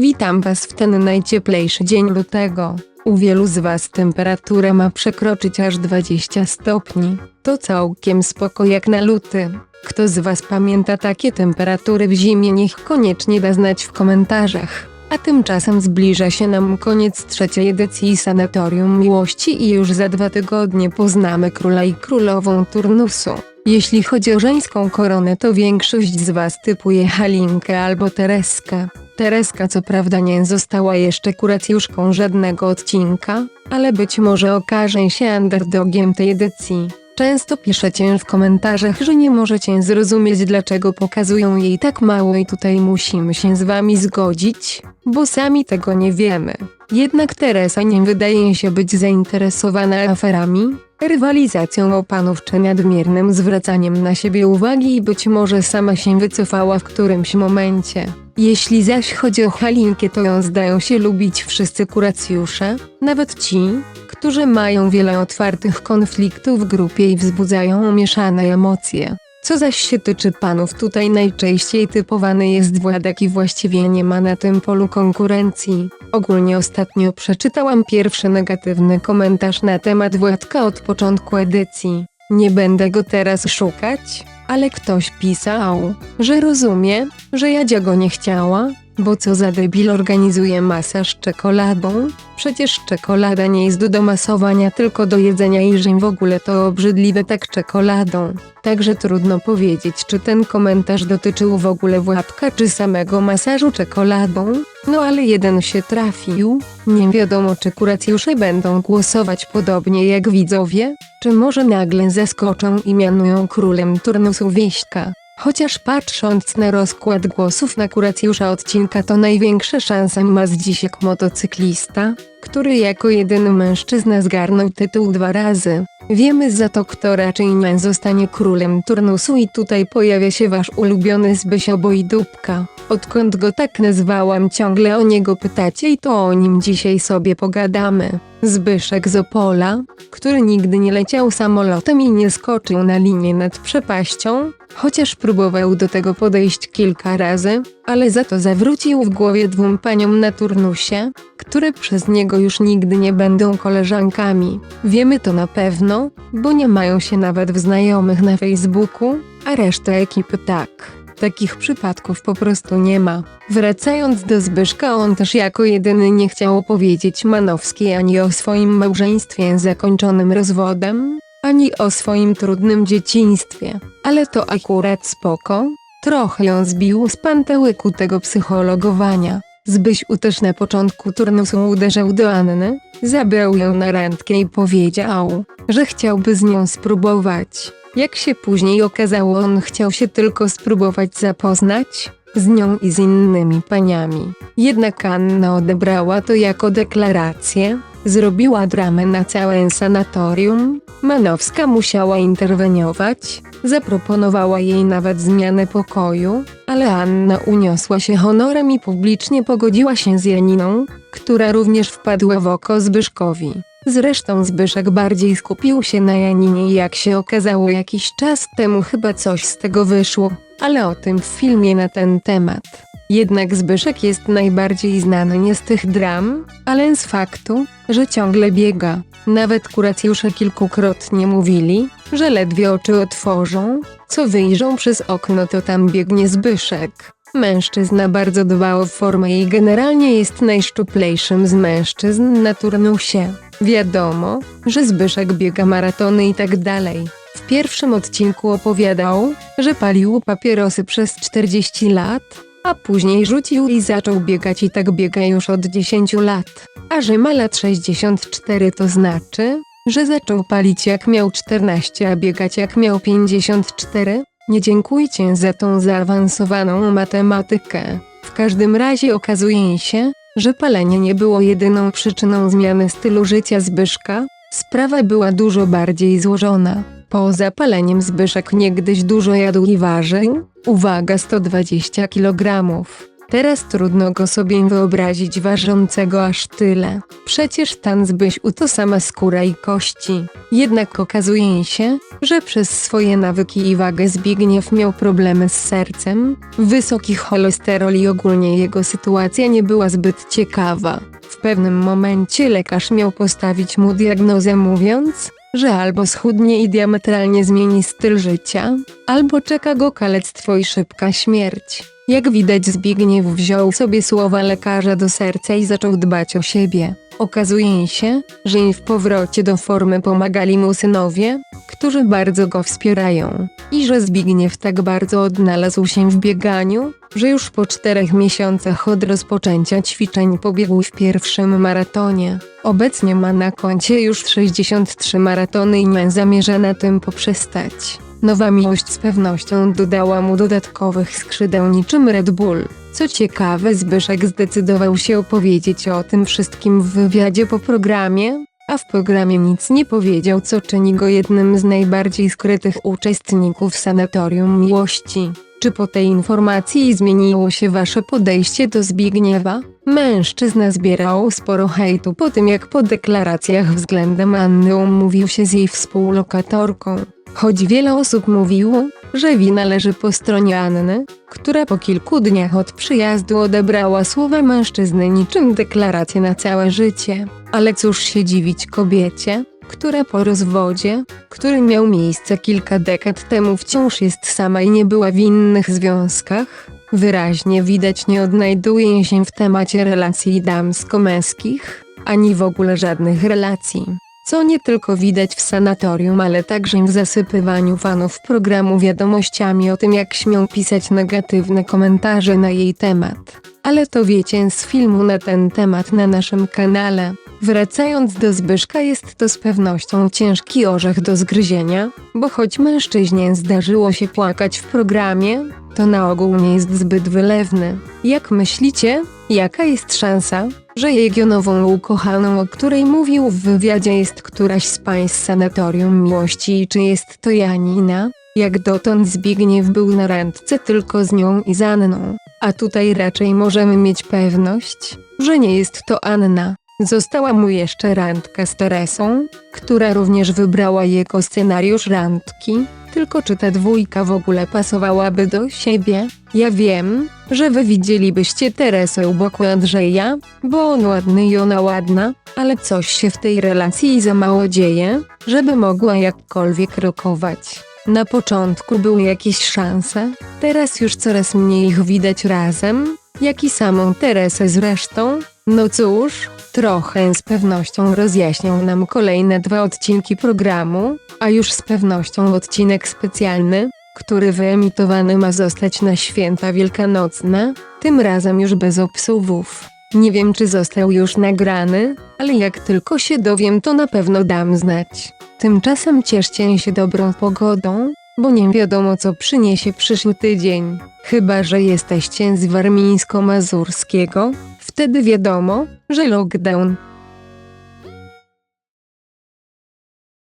Witam Was w ten najcieplejszy dzień lutego. U wielu z Was temperatura ma przekroczyć aż 20 stopni. To całkiem spoko jak na luty. Kto z Was pamięta takie temperatury w zimie, niech koniecznie da znać w komentarzach. A tymczasem zbliża się nam koniec trzeciej edycji Sanatorium Miłości i już za dwa tygodnie poznamy króla i królową turnusu. Jeśli chodzi o żeńską koronę, to większość z Was typuje Halinkę albo Tereskę. Tereska co prawda nie została jeszcze kuracjuszką żadnego odcinka, ale być może okaże się underdogiem tej edycji. Często piszecie w komentarzach, że nie możecie zrozumieć dlaczego pokazują jej tak mało i tutaj musimy się z wami zgodzić, bo sami tego nie wiemy. Jednak Teresa nie wydaje się być zainteresowana aferami, rywalizacją o panów czy nadmiernym zwracaniem na siebie uwagi i być może sama się wycofała w którymś momencie. Jeśli zaś chodzi o Halinkę, to ją zdają się lubić wszyscy kuracjusze, nawet ci, którzy mają wiele otwartych konfliktów w grupie i wzbudzają mieszane emocje. Co zaś się tyczy panów, tutaj najczęściej typowany jest Władek i właściwie nie ma na tym polu konkurencji. Ogólnie ostatnio przeczytałam pierwszy negatywny komentarz na temat Władka od początku edycji. Nie będę go teraz szukać, ale ktoś pisał, że rozumie, że Jadzia go nie chciała, bo co za debil organizuje masaż czekoladą? Przecież czekolada nie jest do masowania, tylko do jedzenia i że w ogóle to obrzydliwe tak czekoladą. Także trudno powiedzieć, czy ten komentarz dotyczył w ogóle Władka, czy samego masażu czekoladą. No ale jeden się trafił. Nie wiadomo, czy kuracjusze będą głosować podobnie jak widzowie, czy może nagle zaskoczą i mianują królem turnusu wieśka. Chociaż patrząc na rozkład głosów na kuracjusza odcinka to największe szanse ma Zdzisiek motocyklista, który jako jedyny mężczyzna zgarnął tytuł dwa razy. Wiemy za to kto raczej nie zostanie królem turnusu i tutaj pojawia się wasz ulubiony Zbysio Bojdubka. Odkąd go tak nazwałam ciągle o niego pytacie i to o nim dzisiaj sobie pogadamy. Zbyszek z Opola, który nigdy nie leciał samolotem i nie skoczył na linię nad przepaścią, chociaż próbował do tego podejść kilka razy, ale za to zawrócił w głowie dwóm paniom na turnusie, które przez niego już nigdy nie będą koleżankami. Wiemy to na pewno, bo nie mają się nawet w znajomych na Facebooku, a reszta ekipy tak. Takich przypadków po prostu nie ma. Wracając do Zbyszka, on też jako jedyny nie chciał opowiedzieć Manowskiej ani o swoim małżeństwie zakończonym rozwodem, ani o swoim trudnym dzieciństwie. Ale to akurat spoko. Trochę ją zbił z pantełyku tego psychologowania. Zbysiu też na początku turnusu uderzał do Anny, zabrał ją na randkę i powiedział, że chciałby z nią spróbować. Jak się później okazało, on chciał się tylko spróbować zapoznać z nią i z innymi paniami. Jednak Anna odebrała to jako deklarację, zrobiła dramę na całe sanatorium. Manowska musiała interweniować, zaproponowała jej nawet zmianę pokoju, ale Anna uniosła się honorem i publicznie pogodziła się z Janiną, która również wpadła w oko Zbyszkowi. Zresztą Zbyszek bardziej skupił się na Janinie i jak się okazało jakiś czas temu chyba coś z tego wyszło, ale o tym w filmie na ten temat. Jednak Zbyszek jest najbardziej znany nie z tych dram, ale z faktu, że ciągle biega. Nawet kuracjusze kilkukrotnie mówili, że ledwie oczy otworzą, co wyjrzą przez okno to tam biegnie Zbyszek. Mężczyzna bardzo dba o formę i generalnie jest najszczuplejszym z mężczyzn na turnusie. Wiadomo, że Zbyszek biega maratony i tak dalej. W pierwszym odcinku opowiadał, że palił papierosy przez 40 lat, a później rzucił i zaczął biegać i tak biega już od 10 lat. A że ma lat 64 to znaczy, że zaczął palić jak miał 14, a biegać jak miał 54? Nie dziękujcie za tą zaawansowaną matematykę. W każdym razie okazuje się, że palenie nie było jedyną przyczyną zmiany stylu życia Zbyszka. Sprawa była dużo bardziej złożona. Poza paleniem Zbyszek niegdyś dużo jadł i ważył, uwaga 120 kg. Teraz trudno go sobie wyobrazić ważącego aż tyle. Przecież tan Zbysiu to sama skóra i kości. Jednak okazuje się, że przez swoje nawyki i wagę Zbigniew miał problemy z sercem, wysoki cholesterol i ogólnie jego sytuacja nie była zbyt ciekawa. W pewnym momencie lekarz miał postawić mu diagnozę mówiąc, że albo schudnie i diametralnie zmieni styl życia, albo czeka go kalectwo i szybka śmierć. Jak widać Zbigniew wziął sobie słowa lekarza do serca i zaczął dbać o siebie. Okazuje się, że im w powrocie do formy pomagali mu synowie, którzy bardzo go wspierają. I że Zbigniew tak bardzo odnalazł się w bieganiu, że już po czterech miesiącach od rozpoczęcia ćwiczeń pobiegł w pierwszym maratonie. Obecnie ma na koncie już 63 maratony i nie zamierza na tym poprzestać. Nowa miłość z pewnością dodała mu dodatkowych skrzydeł niczym Red Bull. Co ciekawe, Zbyszek zdecydował się opowiedzieć o tym wszystkim w wywiadzie po programie, a w programie nic nie powiedział, co czyni go jednym z najbardziej skrytych uczestników Sanatorium Miłości. Czy po tej informacji zmieniło się wasze podejście do Zbigniewa? Mężczyzna zbierał sporo hejtu po tym, jak po deklaracjach względem Anny umówił się z jej współlokatorką. Choć wiele osób mówiło, że wina leży po stronie Anny, która po kilku dniach od przyjazdu odebrała słowa mężczyzny niczym deklarację na całe życie. Ale cóż się dziwić kobiecie, która po rozwodzie, który miał miejsce kilka dekad temu wciąż jest sama i nie była w innych związkach, wyraźnie widać nie odnajduje się w temacie relacji damsko-męskich, ani w ogóle żadnych relacji. Co nie tylko widać w sanatorium, ale także w zasypywaniu fanów programu wiadomościami o tym, jak śmią pisać negatywne komentarze na jej temat. Ale to wiecie z filmu na ten temat na naszym kanale. Wracając do Zbyszka, jest to z pewnością ciężki orzech do zgryzienia, bo choć mężczyźnie zdarzyło się płakać w programie, to na ogół nie jest zbyt wylewny. Jak myślicie, jaka jest szansa, że jego nową ukochaną, o której mówił w wywiadzie jest któraś z pań z sanatorium miłości i czy jest to Janina? Jak dotąd Zbigniew był na randce tylko z nią i z Anną, a tutaj raczej możemy mieć pewność, że nie jest to Anna. Została mu jeszcze randka z Teresą, która również wybrała jego scenariusz randki, tylko czy ta dwójka w ogóle pasowałaby do siebie? Ja wiem, że wy widzielibyście Teresę u boku Andrzeja, bo on ładny i ona ładna, ale coś się w tej relacji za mało dzieje, żeby mogła jakkolwiek rokować. Na początku były jakieś szanse, teraz już coraz mniej ich widać razem, jak i samą Teresę zresztą. No cóż, trochę z pewnością rozjaśnią nam kolejne dwa odcinki programu, a już z pewnością odcinek specjalny, który wyemitowany ma zostać na święta wielkanocne, tym razem już bez obsuwów. Nie wiem czy został już nagrany, ale jak tylko się dowiem to na pewno dam znać. Tymczasem cieszcie się dobrą pogodą, bo nie wiadomo co przyniesie przyszły tydzień. Chyba, że jesteście z warmińsko-mazurskiego, wtedy wiadomo, że lockdown